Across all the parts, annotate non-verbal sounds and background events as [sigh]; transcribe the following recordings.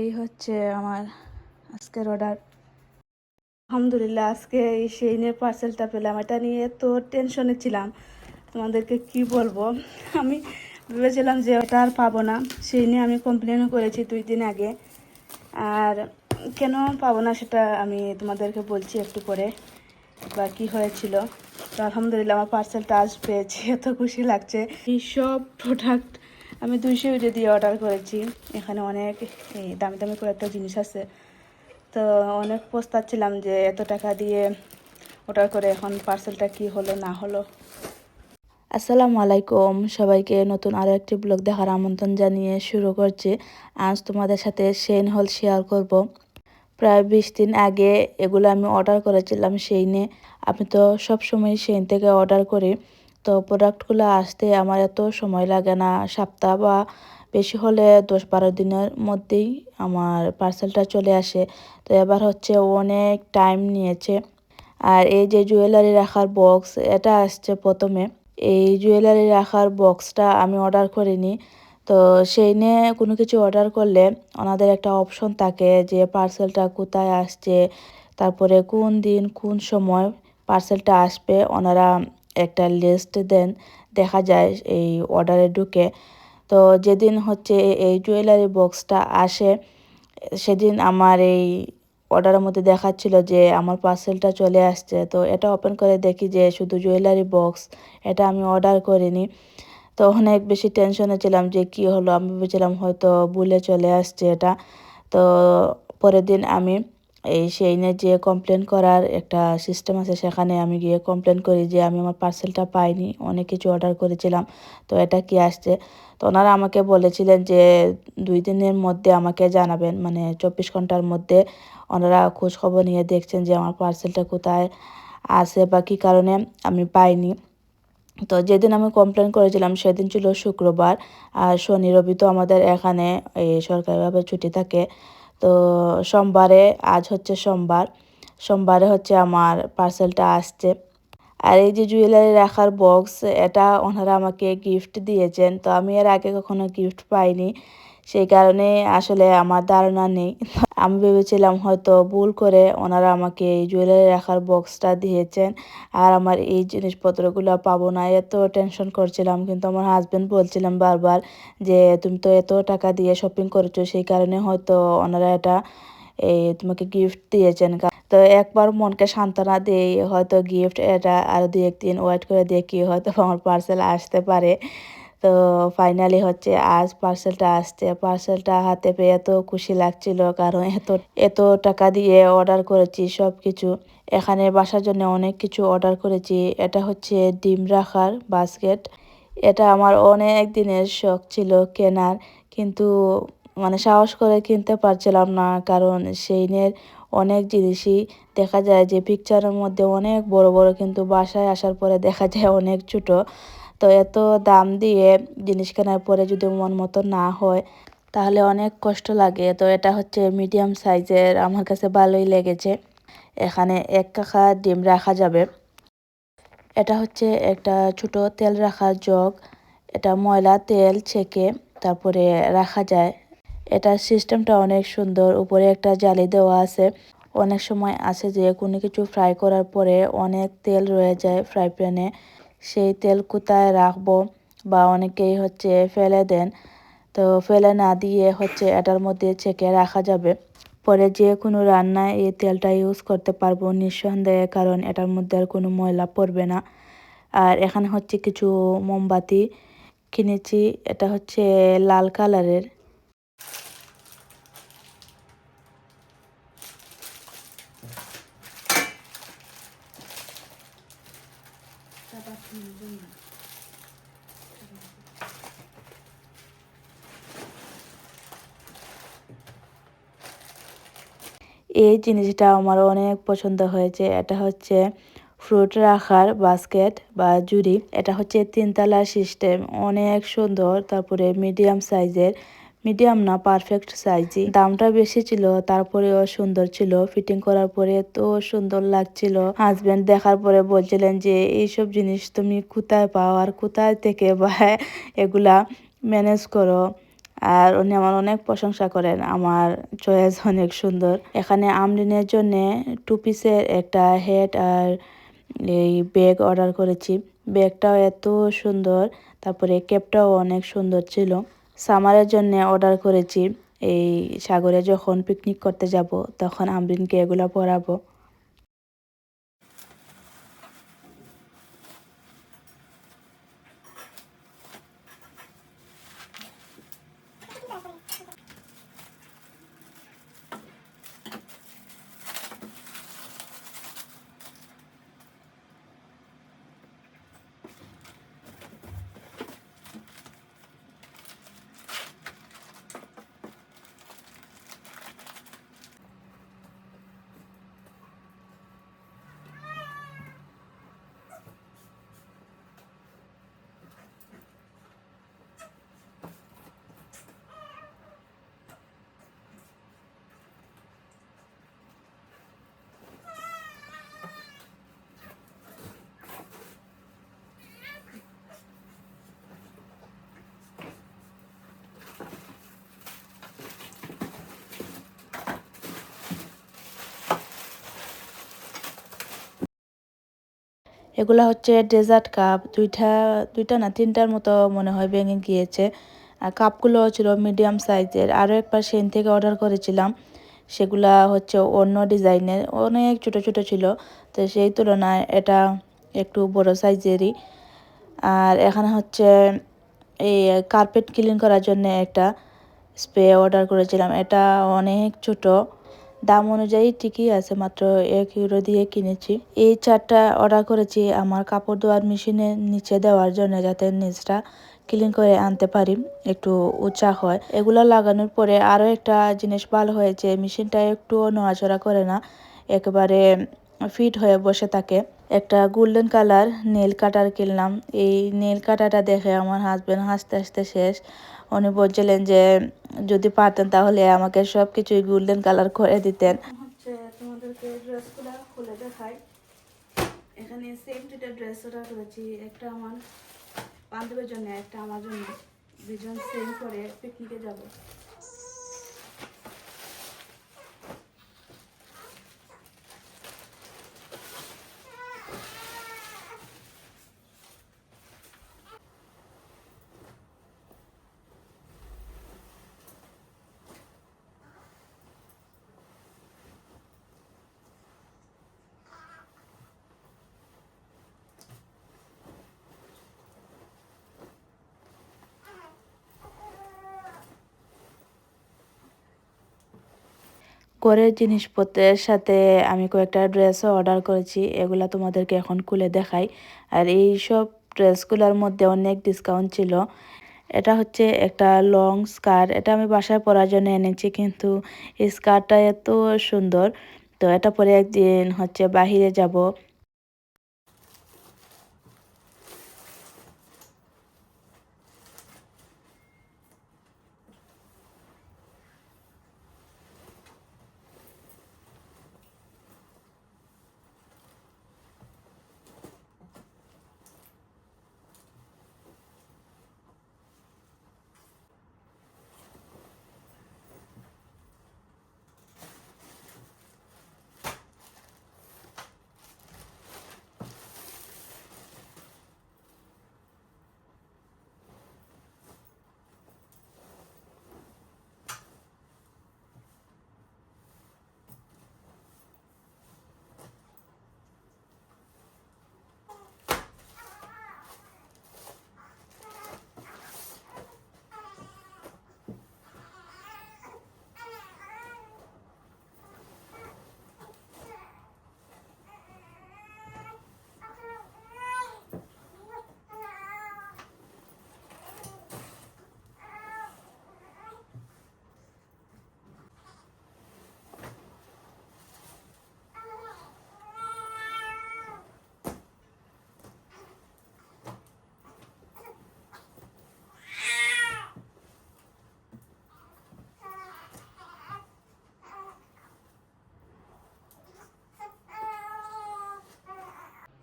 এই হচ্ছে আমার আজকের অর্ডার আলহামদুলিল্লাহ, আজকে এই সেইনের পার্সেলটা পেলাম। এটা নিয়ে তো টেনশনে ছিলাম। তোমাদেরকে কি বলব? আমি ভেবেছিলাম যে ওটা আর পাবো না। সেই নিয়ে আমি কমপ্লেনও করেছি দুই দিন আগে। আর কেন পাবো না সেটা আমি তোমাদেরকে বলছি একটু পরে বা কী হয়েছিল। তো আলহামদুলিল্লাহ, আমার পার্সেলটা আজ পেয়েছি। এত খুশি লাগছে। এই সব প্রোডাক্ট আমি দুইশো ইউরো দিয়ে অর্ডার করেছি। এখানে অনেক দামি দামি কয়েকটা জিনিস আছে। তো অনেক পস্তাচ্ছিলাম যে এত টাকা দিয়ে অর্ডার করে এখন পার্সেলটা কি হলো, না হলো। আসসালামু আলাইকুম। সবাইকে নতুন আরও একটি ব্লগ দেখার আমন্ত্রণ জানিয়ে শুরু করছি। আজ তোমাদের সাথে সেন হল শেয়ার করব। প্রায় বিশ দিন আগে এগুলো আমি অর্ডার করেছিলাম সেই নিয়ে আমি তো সব সময় সেইন থেকে অর্ডার করি। তো প্রোডাক্টগুলো আসতে আমার এত সময় লাগে না। সপ্তাহ বা বেশি হলে দশ বারো দিনের মধ্যেই আমার পার্সেলটা চলে আসে। তো এবার হচ্ছে অনেক টাইম নিয়েছে। আর এই যে জুয়েলারি রাখার বক্স এটা আসছে প্রথমে। এই জুয়েলারি রাখার বক্সটা আমি অর্ডার করিনি। তো সেই নিয়ে কোনো কিছু অর্ডার করলে ওনাদের একটা অপশন থাকে যে পার্সেলটা কোথায় আসছে, তারপরে কোন দিন কোন সময় পার্সেলটা আসবে, ওনারা একটা লিস্ট দেন, দেখা যায় এই অর্ডারে ঢুকে। তো যেদিন হচ্ছে এই জুয়েলারি বক্সটা আসে, সেদিন আমার এই অর্ডারের মধ্যে দেখাচ্ছিল যে আমার পার্সেলটা চলে আসছে। তো এটা ওপেন করে দেখি যে শুধু জুয়েলারি বক্স এটা আমি অর্ডার করিনি। তো অনেক বেশি টেনশনে ছিলাম যে কি হলো, আমি ভেবেছিলাম হয়তো ভুলে চলে আসছে এটা। তো পরের দিন আমি এই সেই নিয়ে যে কমপ্লেন করার একটা সিস্টেম আছে, সেখানে আমি গিয়ে কমপ্লেন করি যে আমি আমার পার্সেলটা পাইনি, অনেক কিছু অর্ডার করেছিলাম। তো এটা কি আসছে? তো ওনারা আমাকে বলেছিলেন যে দুই দিনের মধ্যে আমাকে জানাবেন মানে চব্বিশ ঘণ্টার মধ্যে ওনারা খোঁজ খবর নিয়ে দেখছেন যে আমার পার্সেলটা কোথায় আছে বা কী কারণে আমি পাইনি। তো যেদিন আমি কমপ্লেন করেছিলাম, সেদিন ছিল শুক্রবার। আর শনি, রবি তো আমাদের এখানে এই সরকারিভাবে ছুটি থাকে। তো সোমবারে, আজ হচ্ছে সোমবার। সোমবারে হচ্ছে আমার পার্সেলটা আসছে। আর এই যে জুয়েলারি রাখার বক্স এটা ওনারা আমাকে গিফট দিয়েছেন। তো আমি এর আগে কখনো গিফট পাইনি। সেই কারণে আসলে আমার ধারণা নেই। আমি ভেবেছিলাম হয়তো ভুল করে ওনারা আমাকে এই জুয়েলারি রাখার বক্সটা দিয়েছেন আর আমার এই জিনিসপত্রগুলো পাবো না। এত টেনশন করছিলাম, কিন্তু আমার হাজব্যান্ড বলছিলাম বারবার যে, তুমি তো এত টাকা দিয়ে শপিং করেছ, সেই কারণে হয়তো ওনারা এটা এই তোমাকে গিফট দিয়েছেন। তো একবার মনকে সান্ত্বনা দিই, হয়তো গিফট এটা আরও দু একদিন ওয়েট করে দেখি, হয়তো আমার পার্সেল আসতে পারে। তো ফাইনালি হচ্ছে আজ পার্সেলটা আসছে। পার্সেলটা হাতে পেয়ে এত খুশি লাগছিল, কারণ এত এত টাকা দিয়ে অর্ডার করেছি সব কিছু এখানে বাসার জন্য অনেক কিছু অর্ডার করেছি। এটা হচ্ছে ডিম রাখার বাস্কেট এটা আমার অনেক দিনের শখ ছিল কেনার, কিন্তু মানে সাহস করে কিনতে পারছিলাম না, কারণ সেইনের অনেক জিনিসই দেখা যায় যে পিকচারের মধ্যে অনেক বড় বড়, কিন্তু বাসায় আসার পরে দেখা যায় অনেক ছোটো। তো এত দাম দিয়ে জিনিস কেনার পরে যদি মন মতো না হয়, তাহলে অনেক কষ্ট লাগে। তো এটা হচ্ছে মিডিয়াম সাইজের আমার কাছে ভালোই লেগেছে। এখানে এক কাকা ডিম রাখা যাবে। এটা হচ্ছে একটা ছোট তেল রাখার জগ। এটা ময়লা তেল ছেঁকে তারপরে রাখা যায়। এটার সিস্টেমটা অনেক সুন্দর। উপরে একটা জালি দেওয়া আছে। অনেক সময় আছে যে কোনো কিছু ফ্রাই করার পরে অনেক তেল রয়ে যায় ফ্রাই প্যানে সেই তেল কোথায় রাখব বা অনেকেই হচ্ছে ফেলে দেন। তো ফেলে না দিয়ে হচ্ছে এটার মধ্যে ছেঁকে রাখা যাবে। পরে যে কোনো রান্নায় এই তেলটা ইউজ করতে পারব নিঃসন্দেহে, কারণ এটার মধ্যে আর কোনো ময়লা পড়বে না। আর এখানে হচ্ছে কিছু মোমবাতি কিনেছি, এটা হচ্ছে লাল কালারের। এই জিনিসটা আমার অনেক পছন্দ হয়েছে। এটা হচ্ছে ফ্রুট রাখার বাস্কেট বা জুড়ি এটা হচ্ছে তিনতলা সিস্টেম। অনেক সুন্দর, তারপরে মিডিয়াম সাইজের। মিডিয়াম না পারফেক্ট সাইজই দামটা বেশি ছিল, তারপরেও সুন্দর ছিল। ফিটিং করার পরে এত সুন্দর লাগছিল। হাজব্যান্ড দেখার পরে বলছিলেন যে, এইসব জিনিস তুমি কোথায় পাও আর কোথায় থেকে বা [laughs] এগুলা ম্যানেজ করো? আর উনি আমার অনেক প্রশংসা করেন। আমার চয়েস অনেক সুন্দর। এখানে আমলিনের জন্য টু পিসের একটা হেড আর এই ব্যাগ অর্ডার করেছি। ব্যাগটাও এত সুন্দর, তারপরে ক্যাপটাও অনেক সুন্দর ছিল। সামারের জন্য অর্ডার করেছি। এই সাগরে যখন পিকনিক করতে যাব তখন আমরিনকে এগুলো পরাবো। এগুলা হচ্ছে ডেজার্ট কাপ, দুইটা দুইটা না তিনটার মতো মনে হয় ভেঙে গিয়েছে। আর কাপগুলো ছিল মিডিয়াম সাইজের। আরও একবার সেন থেকে অর্ডার করেছিলাম। সেগুলা হচ্ছে অন্য ডিজাইনের। অনেক ছোট ছোট ছিল। তো সেই তুলনায় এটা একটু বড় সাইজেরই। আর এখানে হচ্ছে এই কার্পেট ক্লিন করার জন্য একটা স্প্রে অর্ডার করেছিলাম। এটা অনেক ছোট। দাম অনুযায়ী ঠিকই আছে, মাত্র এক ইউরো দিয়ে কিনেছি। এই চারটা অর্ডার করেছি আমার কাপড় ধোয়ার মেশিনের নিচে দেওয়ার জন্য যাতে নিচটা ক্লিন করে আনতে পারি, একটু উঁচা হয়। এগুলো লাগানোর পরে আরও একটা জিনিস ভালো হয়েছে মেশিনটা একটুও নড়াচড়া করে না, একেবারে ফিট হয়ে বসে থাকে। একটা গোল্ডেন কালার নেল কাটার কিনলাম, এই নেল কাটাটা দেখে আমার হাজব্যান্ড হাসতে হাসতে শেষ। উনি বলছিলেন যে, যদি পারতেন তাহলে আমাকে সব কিছুই গোল্ডেন কালার করে দিতেন। তোমাদেরকে ড্রেসগুলো খুলে দেখাই। এখানে সেম ড্রেস একটা আমার জন্য, একটা আমার জন্য। দুজন সেম করে পিকনিকে যাব। ঘরের জিনিসপত্রের সাথে আমি কয়েকটা ড্রেসও অর্ডার করেছি, এগুলা তোমাদেরকে এখন খুলে দেখাই। আর এই সব ড্রেসগুলোর মধ্যে অনেক ডিসকাউন্ট ছিল। এটা হচ্ছে একটা লং স্কার্ট এটা আমি বাসায় পরার জন্য এনেছি, কিন্তু এই স্কার্টটা এত সুন্দর। তো এটা পরে একদিন হচ্ছে বাহিরে যাব।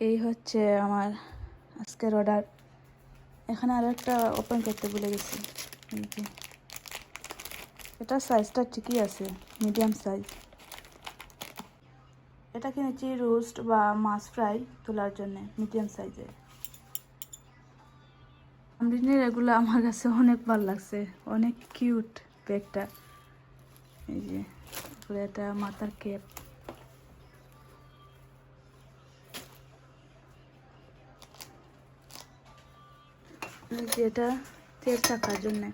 এই হচ্ছে আমার আজকের অর্ডার এখানে আরও একটা ওপেন করতে ভুলে গেছি। এটা সাইজটা ঠিকই আছে মিডিয়াম সাইজ এটা কিনেছি রোস্ট বা মাছ ফ্রাই তোলার জন্য মিডিয়াম সাইজের আমরিনের এগুলো আমার কাছে অনেক ভালো লাগছে, অনেক কিউট ব্যাগটা এই যে এটা মাথার ক্যাপ এই যে এটা তেল চাকার জন্যে।